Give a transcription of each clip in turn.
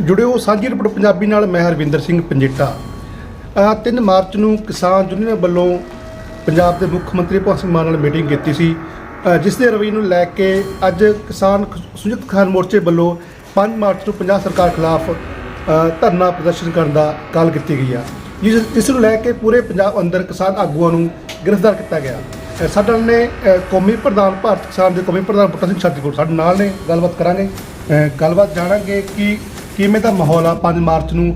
ਜੁੜਿਓ ਸਾਂਝੀ ਰਿਪੋਰਟ ਪੰਜਾਬੀ ਨਾਲ, ਮੈਂ ਹਰਵਿੰਦਰ ਸਿੰਘ ਪੰਜੇਟਾ। ਅਹ 3 ਮਾਰਚ ਨੂੰ ਕਿਸਾਨ ਯੂਨੀਅਨ ਵੱਲੋਂ ਪੰਜਾਬ ਦੇ ਮੁੱਖ ਮੰਤਰੀ ਭਗਵੰਤ ਸਿੰਘ ਮਾਨ ਨਾਲ ਮੀਟਿੰਗ ਕੀਤੀ ਸੀ ਜਿਸ ਦੇ ਰਵੱਈਏ ਨੂੰ ਲੈ ਕੇ ਅੱਜ ਕਿਸਾਨ ਖ- ਸੰਯੁਕਤ ਕਿਸਾਨ ਮੋਰਚੇ ਵੱਲੋਂ 5 ਮਾਰਚ ਨੂੰ ਪੰਜਾਬ ਸਰਕਾਰ ਖਿਲਾਫ ਧਰਨਾ ਪ੍ਰਦਰਸ਼ਨ ਕਰਨ ਦਾ ਕਾਲ ਕੀਤੀ ਗਈ ਆ। ਜਿਸ ਜਿਸ ਨੂੰ ਲੈ ਕੇ ਪੂਰੇ ਪੰਜਾਬ ਅੰਦਰ ਕਿਸਾਨ ਆਗੂਆਂ ਨੂੰ ਗ੍ਰਿਫਤਾਰ ਕੀਤਾ ਗਿਆ। ਸਾਡੇ ਨੇ ਕੌਮੀ ਪ੍ਰਧਾਨ ਭਾਰਤ ਕਿਸਾਨ ਦੇ ਕੌਮੀ ਪ੍ਰਧਾਨ ਬੁੱਟਾ ਸਿੰਘ ਛੱਤੀਪੁਰ ਸਾਡੇ ਨਾਲ ਨੇ। ਗੱਲਬਾਤ ਕਰਾਂਗੇ। ਗੱਲਬਾਤ ਜਾਣਾਂਗੇ ਕਿ ਕਿਵੇਂ ਦਾ ਮਾਹੌਲ ਆ? 5 ਮਾਰਚ ਨੂੰ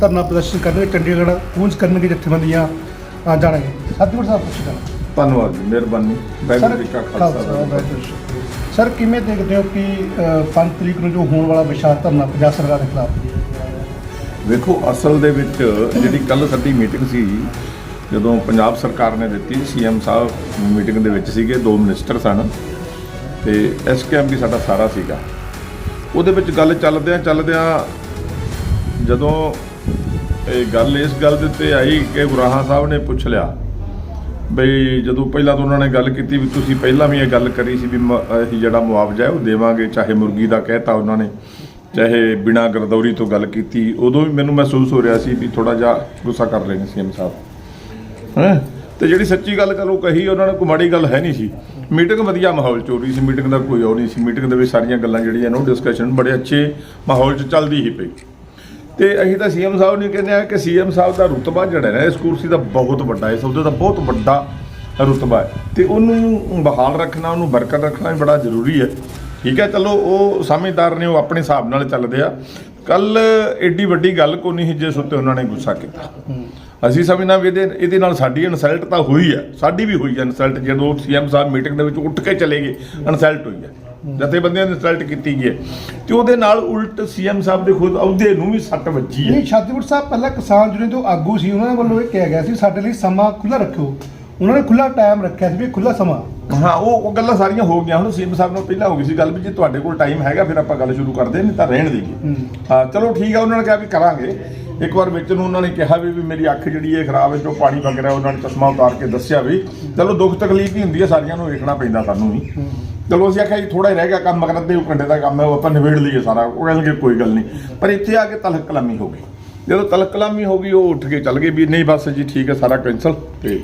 ਧਰਨਾ ਪ੍ਰਦਰਸ਼ਨ ਕਰਨਗੇ ਚੰਡੀਗੜ੍ਹ ਪਹੁੰਚ ਕਰਨਗੇ ਜਥੇਬੰਦੀਆਂ ਜਾਣਾਂਗੇ। ਛੱਤੀਪੁਰ ਸਾਹਿਬ ਪੁੱਛ ਗੱਲ। ਧੰਨਵਾਦ ਜੀ ਮਿਹਰਬਾਨੀ। ਵਾਹਿਗੁਰੂ ਜੀ ਕਾ ਖਾਲਸਾ ਵਾਹਿਗੁਰੂ ਜੀ ਕੀ ਫਤਿਹ। ਸਰ ਕਿਵੇਂ ਦੇਖਦੇ ਹੋ ਕਿ 5 ਤਰੀਕ ਨੂੰ ਜੋ ਹੋਣ ਵਾਲਾ ਵਿਸ਼ਾਲ ਧਰਨਾ ਪੰਜਾਬ ਸਰਕਾਰ ਦੇ ਖਿਲਾਫ? ਵੇਖੋ ਅਸਲ ਦੇ ਵਿੱਚ ਜਿਹੜੀ ਕੱਲ ਸਾਡੀ ਮੀਟਿੰਗ ਸੀ ਜਦੋਂ ਪੰਜਾਬ ਸਰਕਾਰ ਨੇ ਦਿੱਤੀ ਸੀਐਮ ਸਾਹਿਬ ਮੀਟਿੰਗ ਦੇ ਵਿੱਚ ਸੀਗੇ ਦੋ ਮਿਨਿਸਟਰ ਸਨ ਤੇ ਐਸਕੇਐਮ ਵੀ ਸਾਡਾ ਸਾਰਾ ਸੀਗਾ। ਉਹਦੇ ਵਿੱਚ ਗੱਲ ਚੱਲਦਿਆਂ ਚੱਲਦਿਆਂ ਜਦੋਂ ਇਹ ਗੱਲ ਇਸ ਗੱਲ ਦੇ ਉੱਤੇ ਆਈ ਕਿ ਗੁਰਾਹਾ ਸਾਹਿਬ ਨੇ ਪੁੱਛ ਲਿਆ ਬਈ ਜਦੋਂ ਪਹਿਲਾਂ ਤਾਂ ਉਹਨਾਂ ਨੇ ਗੱਲ ਕੀਤੀ ਵੀ ਤੁਸੀਂ ਪਹਿਲਾਂ ਵੀ ਇਹ ਗੱਲ ਕਰੀ ਸੀ ਵੀ ਮ- ਅਸੀਂ ਜਿਹੜਾ ਮੁਆਵਜ਼ਾ ਹੈ ਉਹ ਦੇਵਾਂਗੇ, ਚਾਹੇ ਮੁਰਗੀ ਦਾ ਕਹਿਤਾ ਉਹਨਾਂ ਨੇ, ਚਾਹੇ ਬਿਨਾ ਗਰਦੌਰੀ ਤੋਂ ਗੱਲ ਕੀਤੀ, ਉਦੋਂ ਵੀ ਮੈਨੂੰ ਮਹਿਸੂਸ ਹੋ ਰਿਹਾ ਸੀ ਵੀ ਥੋੜਾ ਜਿਹਾ ਗੁੱਸਾ ਕਰ ਰਹੇ ਨੇ ਸੀਐਮ ਸਾਹਿਬ। ਹੈਂ? ਤੇ ਜਿਹੜੀ ਸੱਚੀ ਗੱਲ ਚਲੋ ਕਹੀ, ਉਹਨਾਂ ਨੇ ਕੋਈ ਮਾੜੀ ਗੱਲ ਹੈ ਨਹੀਂ ਸੀ। ਮੀਟਿੰਗ ਵਧੀਆ ਮਾਹੌਲ ਚ ਹੋ ਰਹੀ ਸੀ ਮੀਟਿੰਗ ਦਾ ਕੋਈ ਉਹ ਨਹੀਂ ਸੀ। ਮੀਟਿੰਗ ਦੇ ਵਿੱਚ ਸਾਰੀਆਂ ਗੱਲਾਂ ਜਿਹੜੀਆਂ ਨੇ ਉਹ ਡਿਸਕਸ਼ਨ ਬੜੇ ਅੱਛੇ ਮਾਹੌਲ ਚ ਚੱਲਦੀ ਹੀ ਪਈ। ਤੇ ਅਸੀਂ ਤਾਂ ਸੀਐਮ ਸਾਹਿਬ ਨੂੰ ਕਹਿੰਦੇ ਆ ਕਿ ਸੀਐਮ ਸਾਹਿਬ ਦਾ ਰੁਤਬਾ ਜਿਹੜਾ ਹੈ ਨਾ, ਇਸ ਕੁਰਸੀ ਦਾ ਬਹੁਤ ਵੱਡਾ, ਇਸ ਅਹੁਦੇ ਦਾ ਬਹੁਤ ਵੱਡਾ ਰੁਤਬਾ ਹੈ। ਤੇ ਉਹਨੂੰ ਬਹਾਲ ਰੱਖਣਾ, ਉਹਨੂੰ ਬਰਕਰਾਰ ਰੱਖਣਾ ਵੀ ਬੜਾ ਜ਼ਰੂਰੀ ਹੈ। ਠੀਕ ਹੈ, ਚਲੋ ਉਹ ਸਮਝਦਾਰ ਨੇ, ਉਹ ਆਪਣੇ ਹਿਸਾਬ ਨਾਲ ਚੱਲਦੇ ਆ। ਕੱਲ ਏਡੀ ਵੱਡੀ ਗੱਲ ਕੋ ਨਹੀਂ ਸੀ ਜਿਸ ਉੱਤੇ ਉਹਨਾਂ ਨੇ ਗੁੱਸਾ ਕੀਤਾ। ਅਸੀਂ ਸਮਝਣਾ ਵੀ ਇਹਦੇ ਇਹਦੇ ਨਾਲ ਸਾਡੀ ਇਨਸਲਟ ਤਾਂ ਹੋਈ ਹੈ ਸਾਡੀ ਵੀ ਹੋਈ ਹੈ ਇਨਸਲਟ ਜਦੋਂ ਸੀਐਮ ਸਾਹਿਬ ਮੀਟਿੰਗ ਦੇ ਵਿੱਚ ਉੱਠ ਕੇ ਚਲੇ ਗਏ ਇਨਸਲਟ ਹੋਈ ਹੈ ਜਥੇਬੰਦੀਆਂ ਦੀ ਇਨਸਲਟ ਕੀਤੀ ਗਈ ਤੇ ਉਹਦੇ ਨਾਲ ਉਲਟ ਸੀਐਮ ਸਾਹਿਬ ਦੇ ਖੁਦ ਅਹੁਦੇ ਨੂੰ ਵੀ ਸੱਟ ਵੱਜੀ ਹੈ ਨਹੀਂ ਛੱਤੀਪੁਰ ਸਾਹਿਬ ਪਹਿਲਾਂ ਕਿਸਾਨ ਯੂਨੀਅਨ ਤੋਂ ਆਗੂ ਸੀ ਉਹਨਾਂ ਵੱਲੋਂ ਇਹ ਕਿਹਾ ਗਿਆ ਸੀ ਸਾਡੇ ਲਈ ਸਮਾਂ ਖੁੱਲਾ ਰੱਖਿਓ। ਉਹਨਾਂ ਨੇ ਖੁੱਲਾ ਟਾਈਮ ਰੱਖਿਆ ਸੀ ਵੀ ਖੁੱਲਾ ਸਮਾਂ। ਹਾਂ ਉਹ ਉਹ ਗੱਲਾਂ ਸਾਰੀਆਂ ਹੋ ਗਈਆਂ। ਹੁਣ ਸੀਐਮ ਸਾਹਿਬ ਨਾਲ ਪਹਿਲਾਂ ਹੋ ਗਈ ਸੀ ਗੱਲ ਵੀ ਜੇ ਤੁਹਾਡੇ ਕੋਲ ਟਾਈਮ ਹੈਗਾ ਫਿਰ ਆਪਾਂ ਗੱਲ ਸ਼ੁਰੂ ਕਰਦੇ ਨਹੀਂ ਤਾਂ ਰਹਿਣ ਦੇਈਏ। ਹਾਂ। ਚਲੋ ਠੀਕ ਆ ਉਹਨਾਂ ਨੇ ਕਿਹਾ ਵੀ ਕਰਾਂਗੇ। ਇੱਕ ਵਾਰ ਵਿੱਚ ਨੂੰ ਉਹਨਾਂ ਨੇ ਕਿਹਾ ਵੀ ਵੀ ਮੇਰੀ ਅੱਖ ਜਿਹੜੀ ਹੈ ਖਰਾਬ ਹੈ ਜੋ ਪਾਣੀ ਵਗ ਰਿਹਾ ਉਹਨਾਂ ਨੇ ਚਸ਼ਮਾ ਉਤਾਰ ਕੇ ਦੱਸਿਆ ਵੀ। ਚਲੋ ਦੁੱਖ ਤਕਲੀਫ ਹੀ ਹੁੰਦੀ ਹੈ ਸਾਰਿਆਂ ਨੂੰ ਵੇਖਣਾ ਪੈਂਦਾ ਸਾਨੂੰ ਵੀ। ਚਲੋ ਅਸੀਂ ਆਖਿਆ ਜੀ ਥੋੜਾ ਹੀ ਰਹਿ ਗਿਆ ਕੰਮ ਮਗਰ ਦੇ ਘੰਟੇ ਦਾ ਕੰਮ ਹੈ ਉਹ ਆਪਾਂ ਨਿਬੇੜ ਲਈਏ ਸਾਰਾ। ਉਹ ਕਹਿੰਦੇ ਕੋਈ ਗੱਲ ਨਹੀਂ। ਪਰ ਇੱਥੇ ਆ ਕੇ ਤਲਕ ਕਲਾਮੀ ਹੋ ਗਈ। ਜਦੋਂ ਤਲਕ ਕਲਾਮੀ ਹੋ ਗਈ ਉਹ ਉੱਠ ਕੇ ਚੱਲ ਗਏ ਵੀ ਨਹੀਂ ਬਸ ਜੀ ਠੀਕ ਹੈ ਸਾਰਾ ਕੈਂਸਲ ਤੇ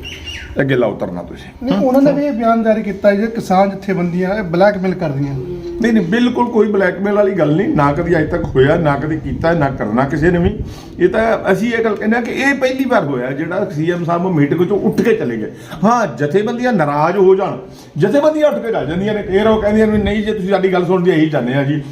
ਅੱਗੇ ਲਾ ਉਤਰਨਾ ਤੁਸੀਂ। ਨਹੀਂ ਉਹਨਾਂ ਨੇ ਵੀ ਇਹ ਬਿਆਨ ਜਾਰੀ ਕੀਤਾ ਜੇ ਕਿਸਾਨ ਜਥੇਬੰਦੀਆਂ ਇਹ ਬਲੈਕਮੇਲ ਕਰਦੀਆਂ। ਨਹੀਂ ਨਹੀਂ ਬਿਲਕੁਲ ਕੋਈ ਬਲੈਕਮੇਲ ਵਾਲੀ ਗੱਲ ਨਹੀਂ ਨਾ ਕਦੀ ਅੱਜ ਤੱਕ ਹੋਇਆ ਨਾ ਕਦੀ ਕੀਤਾ ਨਾ ਕਰਨਾ ਕਿਸੇ ਨੇ ਵੀ। ਇਹ ਤਾਂ ਅਸੀਂ ਇਹ ਗੱਲ ਕਹਿੰਦੇ ਆ ਕਿ ਇਹ ਪਹਿਲੀ ਵਾਰ ਹੋਇਆ ਜਿਹੜਾ ਸੀਐਮ ਸਾਹਿਬ ਮੀਟਿੰਗ ਚੋਂ ਉੱਠ ਕੇ ਚਲੇ ਗਏ। ਹਾਂ ਜਥੇਬੰਦੀਆਂ ਨਾਰਾਜ਼ ਹੋ ਜਾਣ। ਜਥੇਬੰਦੀਆਂ ਉੱਠ ਕੇ ਚੱਲ ਜਾਂਦੀਆਂ ਨੇ ਫੇਰ ਉਹ ਕਹਿੰਦੀਆਂ ਨੇ ਨਹੀਂ ਜੇ ਤੁਸੀਂ ਸਾਡੀ ਗੱਲ ਸੁਣਦੇ ਇਹੀ ਜਾਂਦੇ ਆ ਜੀ।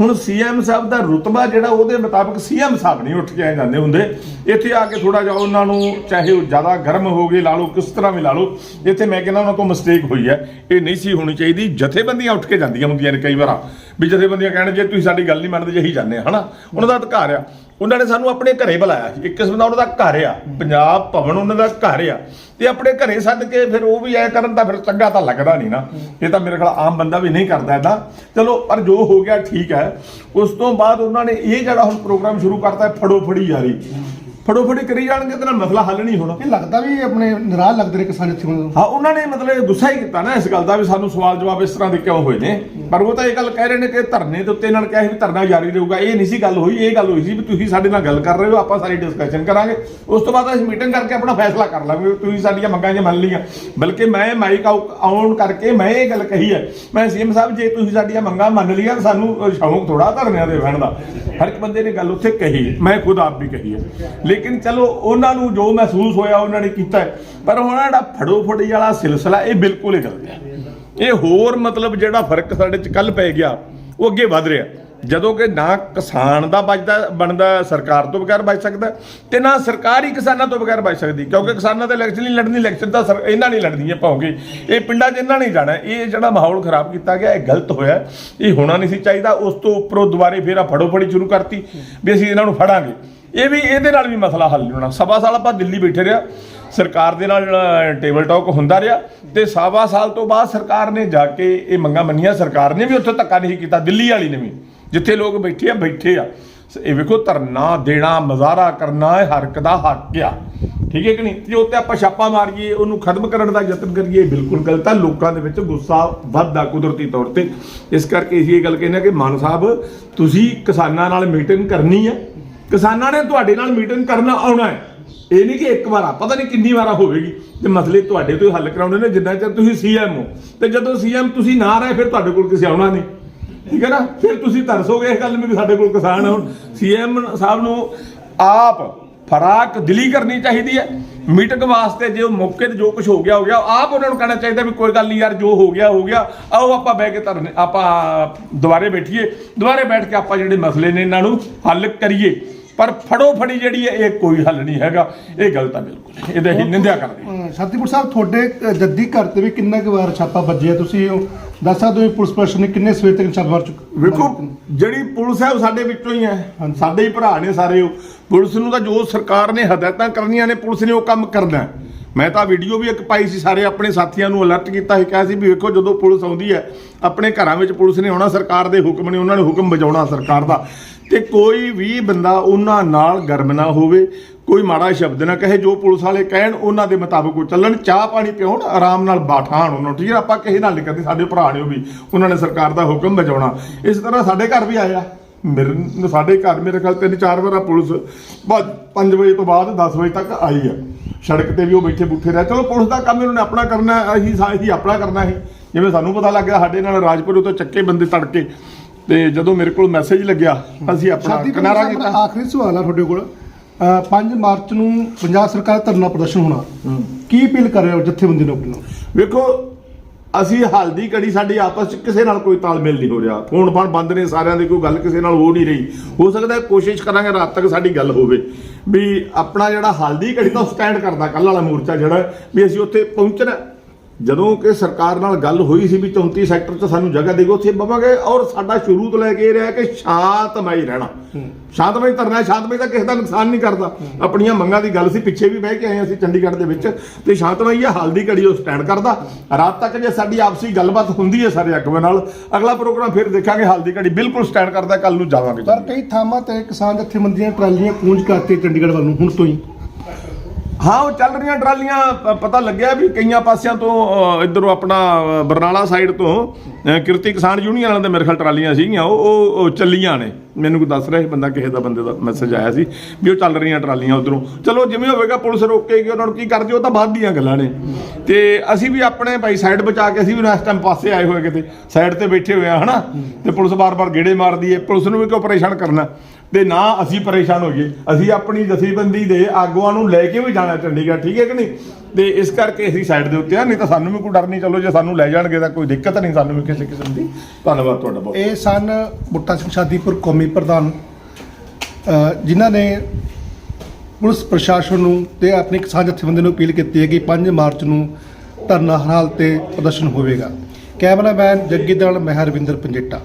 ਹੁਣ ਸੀਐਮ ਸਾਹਿਬ ਦਾ ਰੁਤਬਾ ਜਿਹੜਾ ਉਹਦੇ ਮੁਤਾਬਕ ਸੀਐਮ ਸਾਹਿਬ ਨਹੀਂ ਉੱਠ ਕੇ ਆ ਜਾਂਦੇ ਹੁੰਦੇ। ਇੱਥੇ ਆ ਕੇ ਥੋੜਾ ਜਿਹਾ ਉਹਨਾਂ ਨੂੰ ਚਾਹੇ ਉਹ ਜ਼ਿਆਦਾ ਗਰਮ ਹੋ ਗਏ, ਲਾ ਲਓ, ਕਿਸ ਤਰ੍ਹਾਂ ਵੀ ਲਾ ਲਓ, ਇੱਥੇ ਮੈਂ ਕਹਿੰਦਾ ਉਹਨਾਂ ਤੋਂ ਮਿਸਟੇਕ ਹੋਈ ਹੈ। ਇਹ ਨਹੀਂ ਸੀ ਹੋਣੀ ਚਾਹੀਦੀ। ਜਥੇਬੰਦੀਆਂ ਉੱਠ ਕੇ ਜਾਂਦੀਆਂ ਹੁੰਦੀਆਂ ਨੇ ਕਈ ਵਾਰ। ਵੀ ਜਥੇਬੰਦੀਆਂ ਕਹਿਣ ਜੇ ਤੁਸੀਂ ਸਾਡੀ ਗੱਲ ਨਹੀਂ ਮੰਨਦੇ, ਜੇ ਇਹੀ ਜਾਂਦੇ ਆ ਹਨਾ? ਉਹਨਾਂ ਦਾ ਅਧਿਕਾਰ ਆ। ਉਹਨਾਂ ਨੇ ਸਾਨੂੰ ਆਪਣੇ ਘਰੇ ਬੁਲਾਇਆ ਸੀ। ਇੱਕ ਕਿਸਮ ਦਾ ਉਹਨਾਂ ਦਾ ਘਰ ਆ। ਪੰਜਾਬ ਭਵਨ ਉਹਨਾਂ ਦਾ ਘਰ ਆ। ਤੇ ਆਪਣੇ ਘਰੇ ਸੱਦ ਕੇ ਫਿਰ ਉਹ ਵੀ ਐ ਕਰਨ ਤਾਂ ਫਿਰ ਚੰਗਾ ਤਾਂ ਲੱਗਦਾ ਨਹੀਂ ਨਾ। ਇਹ ਤਾਂ ਮੇਰੇ ਖਿਆਲ ਆਮ ਬੰਦਾ ਵੀ ਨਹੀਂ ਕਰਦਾ ਏਦਾਂ। ਚਲੋ ਪਰ ਜੋ ਹੋ ਗਿਆ ਠੀਕ ਹੈ। ਉਸ ਤੋਂ ਬਾਅਦ ਉਹਨਾਂ ਨੇ ਇਹ ਜਿਹੜਾ ਹੁਣ ਪ੍ਰੋਗਰਾਮ ਸ਼ੁਰੂ ਕਰਤਾ ਫੜੋ ਫੜੀ ਯਾਰੀ ਫੜੀ ਕਰੀ ਜਾਣਗੇ ਤੇ ਨਾਲ ਮਸਲਾ ਹੱਲ ਨਹੀਂ ਹੋਣਾ। ਇਹ ਲੱਗਦਾ ਵੀ ਆਪਣੇ ਨਾਰਾਜ਼ ਲੱਗਦੇ ਨੇ ਕਿਸਾਨ ਤੋਂ ਹਾਂ ਉਹਨਾਂ ਨੇ ਮਤਲਬ ਗੁੱਸਾ ਹੀ ਕੀਤਾ ਨਾ ਇਸ ਗੱਲ ਦਾ ਵੀ ਸਾਨੂੰ ਸਵਾਲ ਜਵਾਬ ਇਸ ਤਰ੍ਹਾਂ ਦੇ ਕਿਉਂ ਹੋਏ ਨੇ। ਪਰ ਉਹ ਤਾਂ ਇਹ ਗੱਲ ਕਹਿ ਰਹੇ ਨੇ ਕਿ ਧਰਨੇ ਦੇ ਉੱਤੇ ਇਹਨਾਂ ਨੇ ਕਿਹਾ ਸੀ ਵੀ ਧਰਨਾ ਜਾਰੀ ਰਹੂਗਾ। ਇਹ ਨਹੀਂ ਸੀ ਗੱਲ ਹੋਈ ਇਹ ਗੱਲ ਹੋਈ ਸੀ ਵੀ ਤੁਸੀਂ ਸਾਡੇ ਨਾਲ ਗੱਲ ਕਰ ਰਹੇ ਹੋ ਆਪਾਂ ਸਾਰੀ ਡਿਸਕਸ਼ਨ ਕਰਾਂਗੇ। ਉਸ ਤੋਂ ਬਾਅਦ ਅਸੀਂ ਮੀਟਿੰਗ ਕਰਕੇ ਆਪਣਾ ਫੈਸਲਾ ਕਰ ਲਾਂਗੇ ਤੁਸੀਂ ਸਾਡੀਆਂ ਮੰਗਾਂ ਜੇ ਮੰਨ ਲਈਆਂ। ਬਲਕਿ ਮੈਂ ਮਾਈਕ ਆਉਣ ਕਰਕੇ ਮੈਂ ਇਹ ਗੱਲ ਕਹੀ ਹੈ। ਮੈਂ ਸੀਐਮ ਸਾਹਿਬ ਜੇ ਤੁਸੀਂ ਸਾਡੀਆਂ ਮੰਗਾਂ ਮੰਨ ਲਈਆਂ ਤਾਂ ਸਾਨੂੰ ਸ਼ੌਂਕ ਥੋੜਾ ਧਰਨਿਆਂ ਦੇ ਬਹਿਣ ਦਾ। ਹਰ ਇੱਕ ਬੰਦੇ ਨੇ ਗੱਲ ਉੱਥੇ ਕਹੀ ਮੈਂ ਖੁਦ ਆਪ ਵੀ ਕਹੀ ਹੈ। ਲੇਕਿਨ ਚਲੋ ਉਹਨਾਂ ਨੂੰ ਜੋ ਮਹਿਸੂਸ ਹੋਇਆ, ਉਹਨਾਂ ਨੇ ਕੀਤਾ ਪਰ ਹੁਣ ਜਿਹੜਾ ਫੜੋ ਫੜੀ ਵਾਲਾ ਸਿਲਸਿਲਾ, ਇਹ ਬਿਲਕੁਲ ਹੀ ਗਲਤ ਹੈ। ਇਹ ਹੋਰ ਮਤਲਬ ਜਿਹੜਾ ਫ਼ਰਕ ਸਾਡੇ ਚ ਕੱਲ ਪੈ ਗਿਆ, ਉਹ ਅੱਗੇ ਵਧ ਰਿਹਾ। ਜਦੋਂ ਕਿ ਨਾ ਕਿਸਾਨ ਦਾ ਬਚਦਾ, ਬਣਦਾ, ਸਰਕਾਰ ਤੋਂ ਬਗੈਰ ਬਚ ਸਕਦਾ ਤੇ ਨਾ ਸਰਕਾਰ ਹੀ ਕਿਸਾਨਾਂ ਤੋਂ ਬਗੈਰ ਬਚ ਸਕਦੀ, ਕਿਉਂਕਿ ਕਿਸਾਨਾਂ ਦਾ ਇਲੈਕਸ਼ਨ ਨਹੀਂ ਲੜਨੀ ਇਲੈਕਸ਼ਨ ਤਾਂ ਸਰ- ਇਹਨਾਂ ਨਹੀਂ ਹੈ ਪਾਉਂਗੇ ਇਹ ਪਿੰਡਾਂ 'ਚ ਇਹਨਾਂ ਨਹੀਂ ਜਾਣਾ ਇਹ ਜਿਹੜਾ ਮਾਹੌਲ ਖਰਾਬ ਕੀਤਾ ਗਿਆ, ਇਹ ਗਲਤ ਹੋਇਆ ਇਹ ਹੋਣਾ ਨਹੀਂ ਸੀ ਚਾਹੀਦਾ। ਉਸ ਤੋਂ ਉੱਪਰੋਂ ਦੁਬਾਰੇ ਫੇਰ ਆ ਫੜੋ ਫੜੀ ਸ਼ੁਰੂ ਕਰਤੀ ਵੀ ਅਸੀਂ ਇਹਨਾਂ ਨੂੰ ਫੜਾਂਗੇ। ਇਹ ਵੀ ਇਹਦੇ ਨਾਲ ਵੀ ਮਸਲਾ ਹੱਲ ਨਹੀਂ ਹੋਣਾ। ਸਵਾ ਸਾਲ ਆਪਾਂ ਦਿੱਲੀ ਬੈਠੇ ਰਿਹਾ। ਸਰਕਾਰ ਦੇ ਨਾਲ ਟੇਬਲ ਟਾਕ ਹੁੰਦਾ ਰਿਹਾ। ਤੇ ਸਵਾ ਸਾਲ ਤੋਂ ਬਾਅਦ ਸਰਕਾਰ ਨੇ ਜਾ ਕੇ ਇਹ ਮੰਗਾਂ ਮੰਨੀਆਂ। ਸਰਕਾਰ ਨੇ ਵੀ ਉੱਥੇ ਧੱਕਾ ਨਹੀਂ ਕੀਤਾ, ਦਿੱਲੀ ਵਾਲੀ ਨੇ ਵੀ। ਜਿੱਥੇ ਲੋਕ ਬੈਠੇ ਆ ਬੈਠੇ ਆ। ਇਹ ਵੇਖੋ, ਧਰਨਾ ਦੇਣਾ, ਮਜ਼ਾਰਾ ਕਰਨਾ, ਇਹ ਹਰਕ ਦਾ ਹੱਕ ਆ। ਠੀਕ ਹੈ ਕਿ ਨਹੀਂ? ਜੇ ਉੱਤੇ ਆਪਾਂ ਛਾਪਾ ਮਾਰੀਏ, ਉਹਨੂੰ ਖਤਮ ਕਰਨ ਦਾ ਯਤਨ ਕਰੀਏ, ਇਹ ਬਿਲਕੁਲ ਗਲਤ ਆ। ਲੋਕਾਂ ਦੇ ਵਿੱਚ ਗੁੱਸਾ ਵੱਧਦਾ ਕੁਦਰਤੀ ਤੌਰ ਤੇ। ਇਸ ਕਰਕੇ ਅਸੀਂ ਇਹ ਗੱਲ ਕਹਿੰਦੇ ਹਾਂ ਕਿ ਮਾਨ ਸਾਹਿਬ, ਤੁਸੀਂ ਕਿਸਾਨਾਂ ਨਾਲ ਮੀਟਿੰਗ ਕਰਨੀ ਹੈ ਕਿਸਾਨਾਂ ਨੇ ਤੁਹਾਡੇ ਨਾਲ ਮੀਟਿੰਗ ਕਰਨਾ ਆਉਣਾ ਹੈ। ਇਹ ਨਹੀਂ ਕਿ ਇੱਕ ਵਾਰ, ਪਤਾ ਨਹੀਂ ਕਿੰਨੀ ਵਾਰਾ ਹੋਵੇਗੀ। ਤੇ ਮਸਲੇ ਤੁਹਾਡੇ ਤੋਂ ਹੱਲ ਕਰਾਉਣੇ ਨੇ, ਜਿੰਨਾ ਚਿਰ ਤੁਸੀਂ ਸੀਐਮ ਹੋ। ਤੇ ਜਦੋਂ ਸੀਐਮ ਤੁਸੀਂ ਨਾ ਰਹੇ, ਫਿਰ ਤੁਹਾਡੇ ਕੋਲ ਕਿਸੇ ਆਉਣਾ ਨਹੀਂ। ਠੀਕ ਹੈ ਨਾ? ਫਿਰ ਤੁਸੀਂ ਤਰਸੋਗੇ ਇਸ ਗੱਲ ਨੂੰ ਵੀ ਸਾਡੇ ਕੋਲ ਕਿਸਾਨ ਹੋਣ ਸੀਐਮ ਸਾਹਿਬ ਨੂੰ ਆਪ ਫਰਾਕ ਦਿਲੀ ਕਰਨੀ ਚਾਹੀਦੀ ਹੈ। ਮੀਟਿੰਗ ਵਾਸਤੇ ਜੇ ਉਹ ਮੌਕੇ ਤੇ ਜੋ ਕੁਝ ਹੋ ਗਿਆ ਹੋ ਗਿਆ ਆਪ ਉਹਨਾਂ ਨੂੰ ਕਹਿਣਾ ਚਾਹੀਦਾ ਵੀ ਕੋਈ ਗੱਲ ਨਹੀਂ ਯਾਰ, ਜੋ ਹੋ ਗਿਆ ਹੋ ਗਿਆ। ਆਓ ਆਪਾਂ ਬਹਿ ਕੇ ਧਰਨੇ, ਆਪਾਂ ਦੁਬਾਰੇ ਬੈਠੀਏ। ਦੁਬਾਰੇ ਬੈਠ ਕੇ ਆਪਾਂ ਜਿਹੜੇ ਮਸਲੇ ਨੇ ਇਹਨਾਂ ਨੂੰ ਹੱਲ ਕਰੀਏ। ਪਰ ਫੜੋ ਫੜੀ ਜਿਹੜੀ ਹੈ ਇਹ ਕੋਈ ਹੱਲ ਨਹੀਂ ਹੈਗਾ। ਇਹ ਗਲਤ ਹੈ ਬਿਲਕੁਲ ਇਹਦੇ ਹੀ ਨਿੰਦਿਆ ਕਰਦੇ। ਸਤਿਗੁਰ ਸਾਹਿਬ ਤੁਹਾਡੇ ਜੱਦੀ ਘਰ ਤੇ ਵੀ ਕਿੰਨਾ ਕੁ ਵਾਰ ਛਾਪਾ ਵੱਜਿਆ? ਤੁਸੀਂ ਉਹ ਦੱਸ ਸਕਦੇ ਹੋ ਪੁਲਿਸ ਪ੍ਰਸ਼ਾਸਨ ਨੇ ਕਿੰਨੇ ਸਵੇਰ ਤੱਕ ਛਾਪਾ ਮਾਰ ਚੁੱਕਾ ਵੇਖੋ ਜਿਹੜੀ ਪੁਲਿਸ ਹੈ ਉਹ ਸਾਡੇ ਵਿੱਚੋਂ ਹੀ ਹੈ ਸਾਡੇ ਹੀ ਭਰਾ ਨੇ ਸਾਰੇ ਉਹ। ਪੁਲਿਸ ਨੂੰ ਤਾਂ ਜੋ ਸਰਕਾਰ ਨੇ ਹਦਾਇਤਾਂ ਕਰਨੀਆਂ ਨੇ ਪੁਲਿਸ ਨੇ ਉਹ ਕੰਮ ਕਰਨਾ ਹੈ। ਮੈਂ ਤਾਂ ਵੀਡੀਓ ਵੀ ਇੱਕ ਪਾਈ ਸੀ, ਸਾਰੇ ਆਪਣੇ ਸਾਥੀਆਂ ਨੂੰ ਅਲਰਟ ਕੀਤਾ ਸੀ, ਕਿਹਾ ਸੀ ਵੀ ਵੇਖੋ ਜਦੋਂ ਪੁਲਿਸ ਆਉਂਦੀ ਹੈ, ਆਪਣੇ ਘਰਾਂ ਵਿੱਚ ਪੁਲਿਸ ਨੇ ਆਉਣਾ, ਸਰਕਾਰ ਦੇ ਹੁਕਮ ਨੇ, ਉਹਨਾਂ ਨੇ ਹੁਕਮ ਵਜਾਉਣਾ ਸਰਕਾਰ ਦਾ। ਤੇ ਕੋਈ ਵੀ ਬੰਦਾ ਉਹਨਾਂ ਨਾਲ ਗਰਮ ਨਾ ਹੋਵੇ, ਕੋਈ ਮਾੜਾ ਸ਼ਬਦ ਨਾ ਕਹੇ, ਜੋ ਪੁਲਿਸ ਵਾਲੇ ਕਹਿਣ, ਉਹਨਾਂ ਦੇ ਮੁਤਾਬਕ ਉਹ ਚੱਲਣ, ਚਾਹ ਪਾਣੀ ਪਿਉਣ, ਆਰਾਮ ਨਾਲ ਬਾਠਾਣ ਉਹਨਾਂ ਨੂੰ, ਠੀਕ ਹੈ ਆਪਾਂ ਕਿਸੇ ਨਾਲ ਨਹੀਂ ਕਰਦੇ, ਸਾਡੇ ਭਰਾ ਨੇ ਉਹ ਵੀ, ਉਹਨਾਂ ਨੇ ਸਰਕਾਰ ਦਾ ਹੁਕਮ ਵਜਾਉਣਾ ਇਸ ਤਰ੍ਹਾਂ ਸਾਡੇ ਘਰ ਵੀ ਆਇਆ। ਮੇਰੇ, ਸਾਡੇ ਘਰ, ਮੇਰੇ ਖਿਆਲ ਤਿੰਨ ਚਾਰ ਵਾਰ ਪੁਲਿਸ 5 ਵਜੇ ਤੋਂ ਬਾਅਦ 10 ਵਜੇ ਤੱਕ ਆਈ ਆ ਸੜਕ ਤੇ ਵੀ ਉਹ ਬੈਠੇ ਬੁੱਠੇ ਰਹੇ। ਚਲੋ ਪੁਲਿਸ ਦਾ ਕੰਮ ਇਹਨਾਂ ਨੇ ਆਪਣਾ ਕਰਨਾ ਹੈ, ਅਸੀਂ ਅਸੀਂ ਆਪਣਾ ਕਰਨਾ ਹੈ। ਜਿਵੇਂ ਸਾਨੂੰ ਪਤਾ ਲੱਗਿਆ ਸਾਡੇ ਨਾਲ ਰਾਜਪੁਰ ਤੋਂ ਚੱਕੇ ਬੰਦੇ ਤੜਕੇ। ਤੇ ਜਦੋਂ ਮੇਰੇ ਕੋਲ ਮੈਸੇਜ ਲੱਗਿਆ ਅਸੀਂ ਆਪਣਾ ਕਿਨਾਰਾ ਕੀਤਾ। ਆਖਰੀ ਸਵਾਲ ਆ ਤੁਹਾਡੇ ਕੋਲ। 5 ਮਾਰਚ ਨੂੰ ਪੰਜਾਬ ਸਰਕਾਰ ਧਰਨਾ ਪ੍ਰਦਰਸ਼ਨ ਹੋਣਾ। ਕੀ ਅਪੀਲ ਕਰ ਰਹੇ ਹੋ ਜਥੇਬੰਦੀ ਨੂੰ ਆਪਣੀ? ਨੂੰ ਵੇਖੋ ਅਸੀਂ ਹਲਦੀ ਕੜੀ ਸਾਡੀ ਆਪਸ ਚ ਕਿਸੇ ਨਾਲ ਕੋਈ ਤਾਲਮੇਲ ਨਹੀਂ ਹੋ ਰਿਹਾ। ਫੋਨ ਫਾਨ ਬੰਦ ਨੇ, ਸਾਰਿਆਂ ਦੀ ਕੋਈ ਗੱਲ ਕਿਸੇ ਨਾਲ ਹੋ ਨਹੀਂ ਰਹੀ। ਹੋ ਸਕਦਾ ਕੋਸ਼ਿਸ਼ ਕਰਾਂਗੇ ਰਾਤ ਤੱਕ ਸਾਡੀ ਗੱਲ ਹੋਵੇ। ਵੀ ਆਪਣਾ ਜਿਹੜਾ ਹਲਦੀ ਕੜੀ ਤੋਂ ਸਟੈਂਡ ਕਰਦਾ ਕੱਲ ਵਾਲਾ ਮੋਰਚਾ ਜਿਹੜਾ, ਵੀ ਅਸੀਂ ਉੱਥੇ ਪਹੁੰਚਣਾ ਜਦੋਂ ਕਿ ਸਰਕਾਰ ਨਾਲ ਗੱਲ ਹੋਈ ਸੀ ਵੀ 34 ਸੈਕਟਰ 'ਚ ਸਾਨੂੰ ਜਗ੍ਹਾ ਦੇਗੋ ਉੱਥੇ ਬਵਾਂਗੇ ਔਰ ਸਾਡਾ ਸ਼ੁਰੂ ਤੋਂ ਲੈ ਕੇ ਇਹ ਰਿਹਾ ਕਿ ਸ਼ਾਂਤਮਈ ਰਹਿਣਾ। ਸ਼ਾਂਤਮਈ ਧਰਨਾ ਸ਼ਾਂਤਮਈ ਤਾਂ ਕਿਸੇ ਦਾ ਨੁਕਸਾਨ ਨਹੀਂ ਕਰਦਾ। ਆਪਣੀਆਂ ਮੰਗਾਂ ਦੀ ਗੱਲ ਸੀ ਪਿੱਛੇ ਵੀ ਬਹਿ ਕੇ ਆਏ ਅਸੀਂ ਚੰਡੀਗੜ੍ਹ ਦੇ ਵਿੱਚ ਤੇ ਸ਼ਾਂਤਮਈ ਆ ਹਲਦੀ ਘੜੀ ਉਹ ਸਟੈਂਡ ਕਰਦਾ। ਰਾਤ ਤੱਕ ਜੇ ਸਾਡੀ ਆਪਸੀ ਗੱਲਬਾਤ ਹੁੰਦੀ ਹੈ ਸਾਰੇ ਅਗਵੇ ਨਾਲ ਅਗਲਾ ਪ੍ਰੋਗਰਾਮ ਫਿਰ ਦੇਖਾਂਗੇ ਹਲਦੀ ਘੜੀ ਬਿਲਕੁਲ ਸਟੈਂਡ ਕਰਦਾ ਕੱਲ ਨੂੰ ਜਾਵਾਂਗੇ ਪਰ ਕਈ ਥਾਵਾਂ ਤੇ ਕਿਸਾਨ ਜਥੇਬੰਦੀਆਂ ਟਰਾਲੀਆਂ ਪੂੰਝ ਕਰਤੇ ਚੰਡੀਗੜ੍ਹ ਵੱਲ ਨੂੰ ਹੁਣ ਤੋਂ ਹੀ। ਹਾਂ ਉਹ ਚੱਲ ਰਹੀਆਂ ਟਰਾਲੀਆਂ ਪ- ਪਤਾ ਲੱਗਿਆ ਵੀ ਕਈਆਂ ਪਾਸਿਆਂ ਤੋਂ ਅ, ਇੱਧਰੋਂ ਆਪਣਾ ਅ, ਬਰਨਾਲਾ ਸਾਈਡ ਤੋਂ ਅ, ਕਿਰਤੀ ਕਿਸਾਨ ਯੂਨੀਅਨ ਵਾਲਿਆਂ ਦੇ ਮੇਰੇ ਖਿਆਲ ਟਰਾਲੀਆਂ ਸੀਗੀਆਂ ਉਹ ਉਹ ਉਹ ਚੱਲੀਆਂ ਨੇ। ਮੈਨੂੰ ਕੋਈ ਦੱਸ ਰਿਹਾ ਸੀ ਬੰਦਾ ਕਿਸੇ ਦਾ ਬੰਦੇ ਦਾ ਮੈਸੇਜ ਆਇਆ ਸੀ ਵੀ ਉਹ ਚੱਲ ਰਹੀਆਂ ਟਰਾਲੀਆਂ ਉਧਰੋਂ। ਚਲੋ ਜਿਵੇਂ ਹੋਵੇਗਾ ਪੁਲਿਸ ਰੋਕੇਗੀ ਉਹਨਾਂ ਨੂੰ ਕੀ ਕਰਦੇ ਉਹ ਤਾਂ ਬਾਅਦ ਦੀਆਂ ਗੱਲਾਂ ਨੇ। ਤੇ ਅਸੀਂ ਵੀ ਆਪਣੇ ਭਾਈ ਸਾਈਡ ਬਚਾ ਕੇ ਅਸੀਂ ਵੀ ਇਸ ਟਾਈਮ ਪਾਸੇ ਆਏ ਹੋਏ ਕਿਤੇ ਸਾਈਡ ਤੇ ਬੈਠੇ ਹੋਏ ਆ ਹਨਾ? ਤੇ ਪੁਲਿਸ ਬਾਰ-ਬਾਰ ਗੇੜੇ ਮਾਰਦੀ ਹੈ ਪੁਲਿਸ ਨੂੰ ਵੀ ਕਿਉਂ ਪਰੇਸ਼ਾਨ ਕਰਨਾ? ਤੇ ਨਾ ਅਸੀਂ ਪਰੇਸ਼ਾਨ ਹੋਈਏ। ਅਸੀਂ ਆਪਣੀ ਜਥੇਬੰਦੀ ਦੇ ਆਗੂਆਂ ਨੂੰ ਲੈ ਕੇ ਵੀ ਜਾਣਾ ਚੰਡੀਗੜ੍ਹ, ਠੀਕ ਹੈ ਕਿ ਨਹੀਂ? ਤੇ ਇਸ ਕਰਕੇ ਅਸੀਂ ਸਾਈਡ ਦੇ ਉੱਤੇ ਆ, ਨਹੀਂ ਤਾਂ ਸਾਨੂੰ ਵੀ ਕੋਈ ਡਰ ਨਹੀਂ, ਚਲੋ ਜੇ ਸਾਨੂੰ ਲੈ ਜਾਣਗੇ ਤਾਂ ਕੋਈ ਦਿੱਕਤ ਨਹੀਂ ਸਾਨੂੰ ਵੀ ਕਿਸੇ ਕਿਸਮ ਦੀ। ਧੰਨਵਾਦ ਤੁਹਾਡਾ ਬਹੁਤ। ਇਹ ਸਨ ਬੁੱਟਾ ਸਿੰਘ ਸ਼ਾਦੀਪੁਰ ਕੌਮੀ ਪ੍ਰਧਾਨ ਜਿਨ੍ਹਾਂ ਨੇ ਪੁਲਿਸ ਪ੍ਰਸ਼ਾਸਨ ਨੂੰ ਤੇ ਆਪਣੀ ਕਿਸਾਨ ਜਥੇਬੰਦੀ ਨੂੰ ਅਪੀਲ ਕੀਤੀ ਹੈ ਕਿ 5 ਮਾਰਚ ਨੂੰ ਧਰਨਾ ਹਰਾਲ ਤੇ ਪ੍ਰਦਰਸ਼ਨ ਹੋਵੇਗਾ। ਕੈਮਰਾਮੈਨ ਜੱਗੀ ਦਲ ਮਹਿਰਵਿੰਦਰ ਪੰਜੇਟਾ।